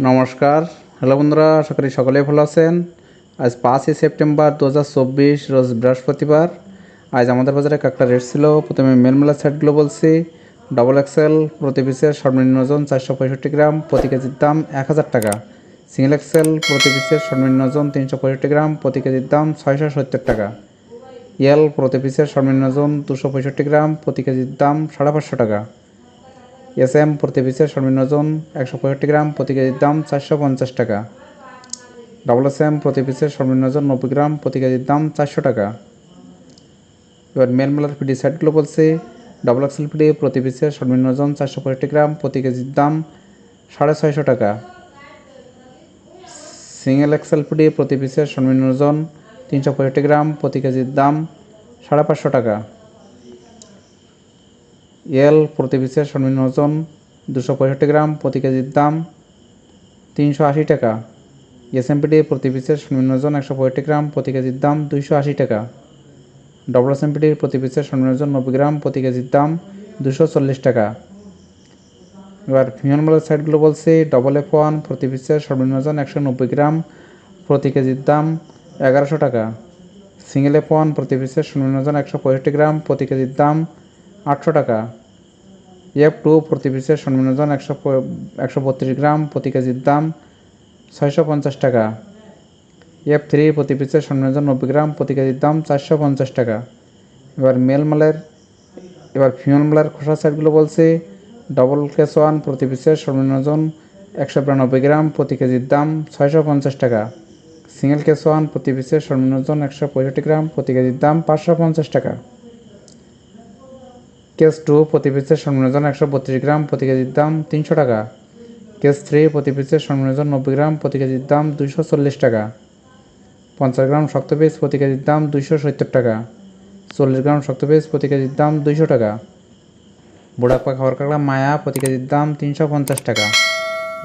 নমস্কার। হ্যালো বন্ধুরা, আশা করি সকলেই ভালো আছেন। আজ পাঁচই সেপ্টেম্বর দু হাজার চব্বিশ, রোজ বৃহস্পতিবার। আজ আমাদের বাজারে কাঁকড়া রেট ছিল। প্রথমে মেলমেলা সেটগুলো বলছি। ডবল এক্সেল প্রতি পিসের সর্বনিম্ন ওজন চারশো পঁয়ষট্টি গ্রাম, প্রতি কেজির দাম এক হাজার টাকা। সিঙ্গেল এক্সেল প্রতি পিসের সর্বনিম্ন ওজন তিনশো পঁয়ষট্টি গ্রাম, প্রতি কেজির দাম ছয়শো সত্তর টাকা। এল প্রতি পিসের সর্বনিম্ন ওজন দুশো পঁয়ষট্টি গ্রাম, প্রতি কেজির দাম সাড়ে পাঁচশো টাকা। এস এম প্রতি পিসের সর্বনিম্ন ওজন একশো পঁয়ষট্টি গ্রাম, প্রতি কেজির দাম চারশো পঞ্চাশ টাকা। ডবল এস এম প্রতি পিসের সর্বনিম্ন ওজন নব্বই গ্রাম, প্রতি কেজির দাম চারশো টাকা। এবার মেলমেলার পিডি সেটগুলো বলছি। ডবল এক্সেল পিডি প্রতি পিসের সর্বনিম্ন ওজন চারশো পঁয়ষট্টি গ্রাম, প্রতি কেজির দাম সাড়ে ছয়শো টাকা। সিঙ্গেল এক্সেল পিডি প্রতি পিসের সর্বনিম্ন ওজন তিনশো পঁয়ষট্টি গ্রাম, প্রতি কেজির দাম সাড়ে পাঁচশো টাকা। এল প্রতি পিসের সর্বনিম্ন ওজন দুশো পঁয়ষট্টি গ্রাম প্রতি কেজির দাম তিনশো আশি টাকা। এসএমপিডি প্রতি পিসের সর্বনিম্ন ওজন একশো পঁয়ষট্টি গ্রাম প্রতি কেজির দাম দুইশো আশি টাকা। ডবল এসএমপিডির প্রতি পিসের সর্বনিম্ন ওজন নব্বই গ্রাম প্রতি কেজির দাম দুশো চল্লিশ টাকা। এবার ফিউনমালের সাইডগুলো বলছি, ডবল এফ ওয়ান প্রতি পিসের সর্বনিম্ন ওজন একশো নব্বই গ্রাম প্রতি কেজির দাম এগারোশো টাকা। সিঙ্গেল এফ ওয়ান প্রতি পিসের সর্বনিম্ন ওজন একশো পঁয়ষট্টি গ্রাম প্রতি কেজির দাম আটশো টাকা। এফ টু প্রতি পিসের ওজন একশো একশো বত্রিশ গ্রাম প্রতি কেজির দাম ছয়শো পঞ্চাশ টাকা। এফ থ্রি প্রতি পিসের ওজন নব্বই গ্রাম প্রতি কেজির দাম চারশো পঞ্চাশ টাকা। এবার মেল মালের এবার ফিমেল মালের খোসা সাইডগুলো বলছি। ডবল কেস ওয়ান প্রতি পিসের সর্বনিম্ন একশো বিরানব্বই গ্রাম প্রতি কেজির দাম ছয়শো পঞ্চাশ টাকা। সিঙ্গেল কেস ওয়ান প্রতি পিসের সর্বনিম্ন একশো পঁয়ষট্টি গ্রাম প্রতি কেজির দাম পাঁচশো পঞ্চাশ টাকা। কেস টু প্রতি পিসের সর্বনিম্ন একশো বত্রিশ গ্রাম প্রতি কেজির দাম তিনশো টাকা। কেস থ্রি প্রতি পিসের সর্বনিম্ন নব্বই গ্রাম প্রতি কেজির দাম দুইশো চল্লিশ টাকা। পঞ্চাশ গ্রাম শক্ত পিস প্রতি কেজির দাম দুইশো সত্তর টাকা। চল্লিশ গ্রাম শক্ত পিস প্রতি কেজির দাম দুইশো টাকা। বুড়াপ্পা খাওয়ার কাঁকড়া মায়া প্রতি কেজির দাম তিনশো পঞ্চাশ টাকা।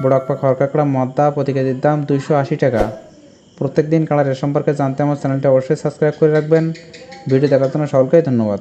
বুড়াপ্পা খাওয়ার কাঁকড়া মদ্দা প্রতি কেজির দাম দুইশো আশি টাকা। প্রত্যেক দিন কালারের সম্পর্কে জানতে আমার চ্যানেলটি অবশ্যই সাবস্ক্রাইব করে রাখবেন। ভিডিও দেখার জন্য সকলকেই ধন্যবাদ।